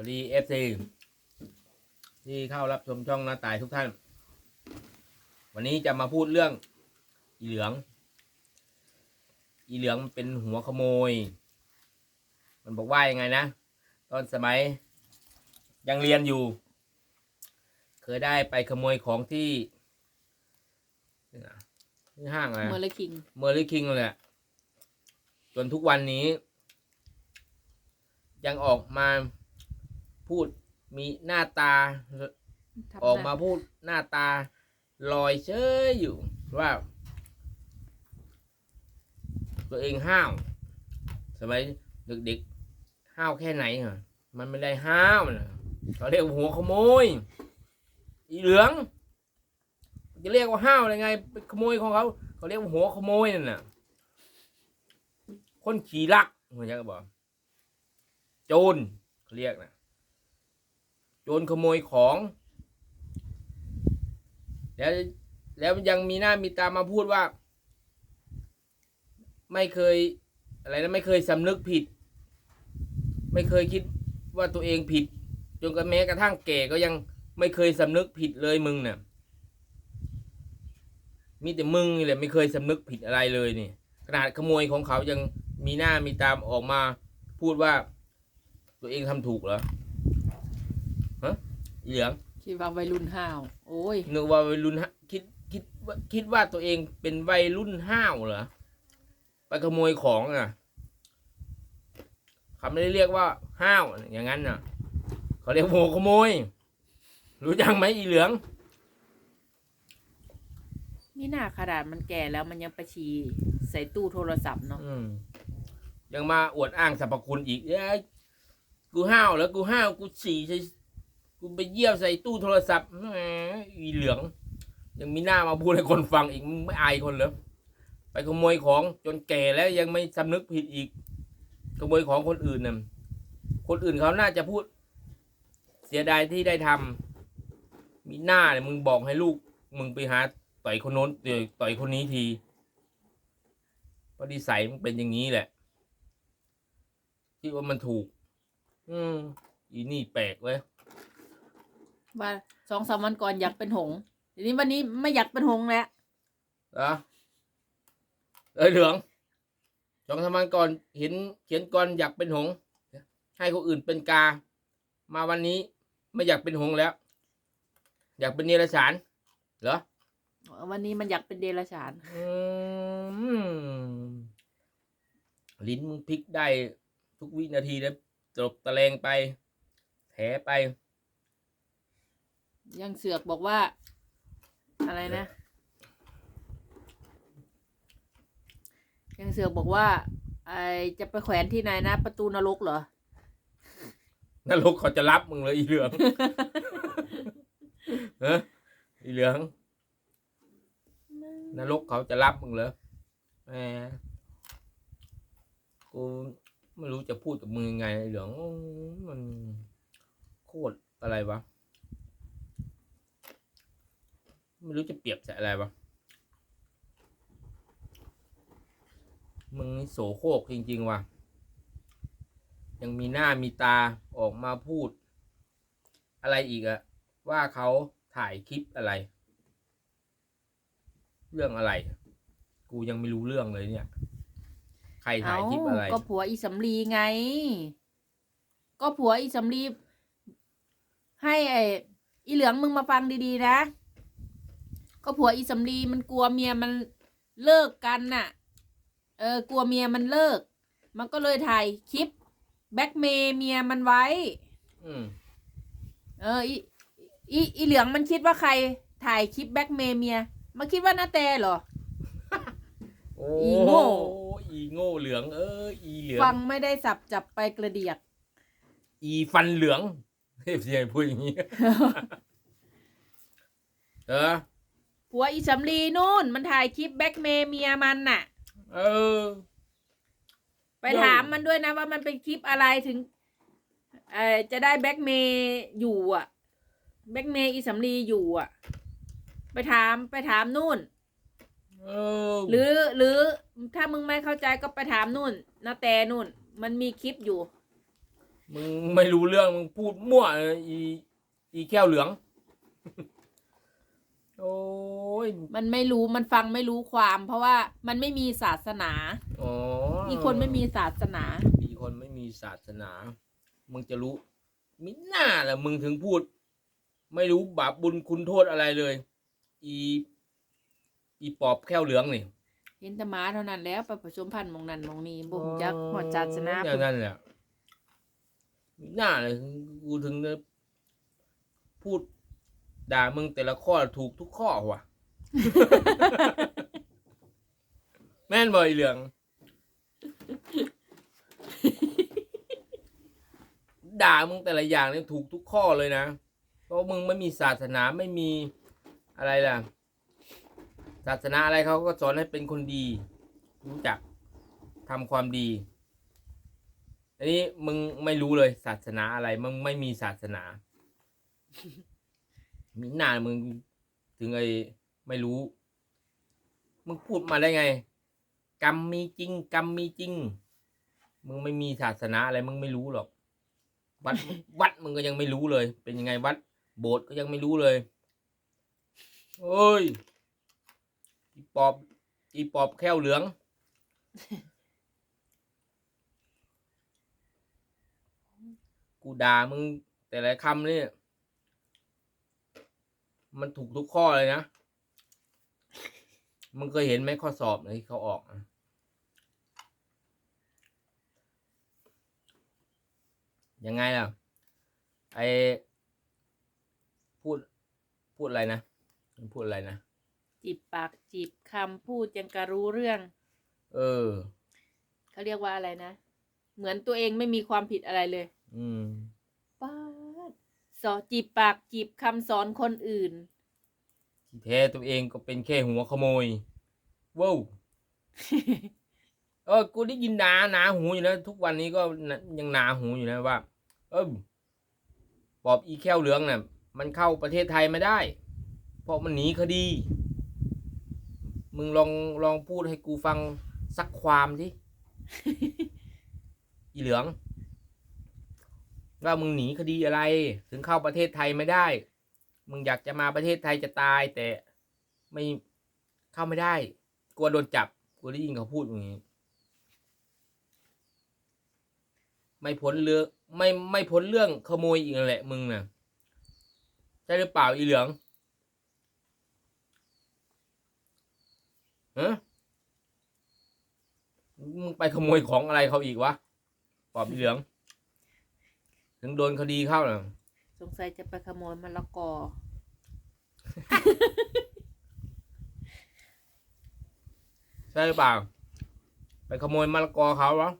วัสดีเอฟซีที่เข้ารับชมช่องหน้าตายทุกท่าน วันนี้จะมาพูดเรื่อง อีเหลือง อีเหลืองมันเป็นหัวขโมย มันบอกว่ายังไงนะ ตอนสมัยยังเรียนอยู่ เคยได้ไปขโมยของที่ที่ไหนที่ห้างอะไรเมอร์เลคิง เมอร์ลี่คิงเลยอะจนทุกวันนี้ ยังออกมา พูดมีหน้าตา ออกมาพูดหน้าตา ลอยเชยอยู่ว่า ตัวเองห้าว สมัยเด็กๆห้าวแค่ไหนเหรอมันไม่ได้ห้าวนะเขาเรียกว่าหัวขโมย อีเหลือง จะเรียกว่าห้าวอะไรไงไปขโมยของเขาเขาเรียกว่าหัวขโมยนั่นน่ะ คนขี่ลักเหมือนกันก็บอกโจรเขาเรียกนะ โจรขโมยของ แล้วแล้วยังมีหน้ามีตามาพูดว่า ไม่เคยอะไรนะไม่เคยสำนึกผิด ไม่เคยคิดว่าตัวเองผิด จนกระแม้กระทั่งแก่ก็ยังไม่เคยสำนึกผิดเลยมึงเนี่ยมีแต่มึงนี่แหละไม่เคยสำนึกผิดอะไรเลยนี่ขนาดขโมยของเขายังมีหน้ามีตามออกมาพูดว่า ตัวเองทำถูกเหรอ เหลือง คิดว่าวัยรุ่นห้าว โอ้ย นึกว่าวัยรุ่นฮะคิดคิดว่าคิดว่าตัวเองเป็นวัยรุ่นห้าวเหรอไปขโมยของน่ะเขาไม่ได้เรียกว่าห้าวอย่างนั้นน่ะเขาเรียกโมขโมย รู้จักไหมอีเหลืองนี่หน้าขนาดมันแก่แล้วมันยังไปฉี่ใส่ตู้โทรศัพท์เนาะอืมยังมาอวดอ้างสรรพคุณอีกเอ้ยกูห้าวแล้วกูห้าวกูฉี่ใส่ กูไปเยี่ยวใส่ตู้โทรศัพท์แหมอีเหลือง ยังมีหน้ามาพูดให้คนฟังอีกมึงไม่อายคนเหรอไปขโมยของจนแก่แล้วยังไม่สำนึกผิดอีกขโมยของคนอื่นน่ะคนอื่นเขาน่าจะพูด เสียดายที่ได้ทำมีหน้าเนี่ยมึงบอกให้ลูก มึงไปหาต่อยคนโน้นต่อยคนนี้ทีเพราะนิสัยมันเป็นอย่างนี้แหละที่ว่ามันถูก อืมอีนี่แปลกเลย ว่าสองสามวันก่อนอยากเป็นหงส์ทีนี้วันนี้ไม่อยากเป็นหงส์แล้วเหรอเอ้ยเหลืองสองสามวันก่อนเห็นเขียนก่อนอยากเป็นหงส์ให้คนอื่นเป็นกา มาวันนี้ไม่อยากเป็นหงส์แล้ว อยากเป็นเนรฉานเหรอวันนี้มันอยากเป็นเดรัจฉานอืมลิ้นมึงพลิกได้ทุกวินาทีแล้วตบตะแลงไปแผลไป ยังเสือกบอกว่า อะไรนะ ยังเสือกบอกว่า ไอจะไปแขวนที่ไหนนะ ประตูนรกเหรอนรกเขาจะรับมึงเลยอีเหลืองเฮ้อีเหลืองนรกเขาจะรับมึงเหรอแหมกูไม่รู้จะพูดกับมึงยังไงอ้เหลืองมันโคตรอะไรวะ ไม่รู้จะเปรียบใส่อะไรวะมึงโสโครกจริง ๆ ว่ะ ยังมีหน้ามีตาออกมาพูด อะไรอีกอะว่าเขาถ่ายคลิปอะไร เรื่องอะไร กูยังไม่รู้เรื่องเลยเนี่ย ใครถ่ายคลิปอะไร ก็ผัวอีสำลีไง ก็ผัวอีสำลีให้ไอ้อีเหลืองมึงมาฟังดีๆนะ ก็ผัวอีสำลีมันกลัวเมียมันเลิกกันน่ะ เออกลัวเมียมันเลิก มันก็เลยถ่ายคลิปแบ็กเมย์เมียมันไว้ อืมเอออีอีอีเหลืองมันคิดว่าใครถ่ายคลิปแบ็กเมย์เมียมันคิดว่านาแต่เหรอโอ้อีโง่ อีโง่เหลือง เอออีเหลือง ฟังไม่ได้สับจับไปกระเดียก อีฟันเหลืองเฮ้ยเสียพูดอย่างนี้ เออ ผัวอีสำลีนู่น มันถ่ายคลิปแบ็กเมย์เมียมันน่ะ เออ ไปโย่ถามมันด้วยนะว่ามันเป็นคลิปอะไรถึงเออจะได้แบ็กเมย์อยู่อะ แบ็กเมย์อีสำลีอยู่อะ ไปถามไปถามนู่นเออหรือหรือถ้ามึงไม่เข้าใจก็ไปถามนู่นนาแต่นู่น มันมีคลิปอยู่ มึงไม่รู้เรื่องมึงพูดมั่วเลยอีอีแก้วเหลือง โอ้ยมันไม่รู้มันฟังไม่รู้ความ เพราะว่ามันไม่มีศาสนาอ๋ออีกคนไม่มีศาสนาอีกคนไม่มีศาสนา มึงจะรู้มิหน้าแหละมึงถึงพูด ไม่รู้บาปบุญคุณโทษอะไรเลย อีอีปอบแก้วเหลืองนี่เห็นแตหมาเท่านั้นแล้วไปผสมพันธุ์หมองนั้นหมองนี้บ่มจักหอดศาสนาอย่างนั้นแหละมิหน้าเลยกูถึงจะพูด ด่ามึงแต่ละข้อถูกทุกข้อว่ะ แม่นบ่อยเหลือง ด่ามึงแต่ละอย่างเนี่ยถูกทุกข้อเลยนะ เพราะมึงไม่มีศาสนาไม่มีอะไรล่ะ ศาสนาอะไรเขาก็สอนให้เป็นคนดี รู้จักทำความดี อันนี้มึงไม่รู้เลยศาสนาอะไร มึงไม่มีศาสนา มีหน้ามึงถึงไอ้ไม่รู้ มึงพูดมาได้ไง กรรมมีจริง กรรมมีจริง มึงไม่มีศาสนาอะไรมึงไม่รู้หรอก วัดวัดมึงก็ยังไม่รู้เลย เป็นยังไงวัด โบสถ์ก็ยังไม่รู้เลยโอ้ยอีปอบอีปอบแค้วเหลือง กูด่ามึงแต่ละคำเนี่ย มันถูกทุกข้อเลยนะมึงเคยเห็นไหมข้อสอบที่เขาออกอะยังไงล่ะ ไอพูด พูดอะไรนะมันพูดอะไรนะ จีบปากจีบคำพูดยังกะรู้เรื่อง เออ เขาเรียกว่าอะไรนะ เหมือนตัวเองไม่มีความผิดอะไรเลย อืมป้าด สอจีบปากจีบคำสอนคนอื่น ที่แท้ตัวเองก็เป็นแค่หัวขโมยว้าวเออกูได้ยินหนาหนาหูอยู่นะทุกวันนี้ก็น่ะยังหนาหูอยู่นะว่า เออปอบอีแค้วเหลืองน่ะ มันเข้าประเทศไทยไม่ได้ เพราะมันหนีคดี มึงลองลองพูดให้กูฟังสักความสิอีเหลือง ว่ามึงหนีคดีอะไร ถึงเข้าประเทศไทยไม่ได้ มึงอยากจะมาประเทศไทยจะตาย แต่ไม่เข้าไม่ได้ กลัวโดนจับกูได้ยินเขาพูดอย่างนี้ ไม่พ้นเรื่องไม่ไม่พ้นเรื่องขโมยอีกแหละมึงน่ะใช่หรือเปล่าอีเหลืองฮะมึงไปขโมยของอะไรเขาอีกวะปอบอีเหลือง ถึงโดนคดีเข้าน่ะสงสัยจะไปขโมยมะละกอ ใช่หรือเปล่า ไปขโมยมะละกอเขาวะ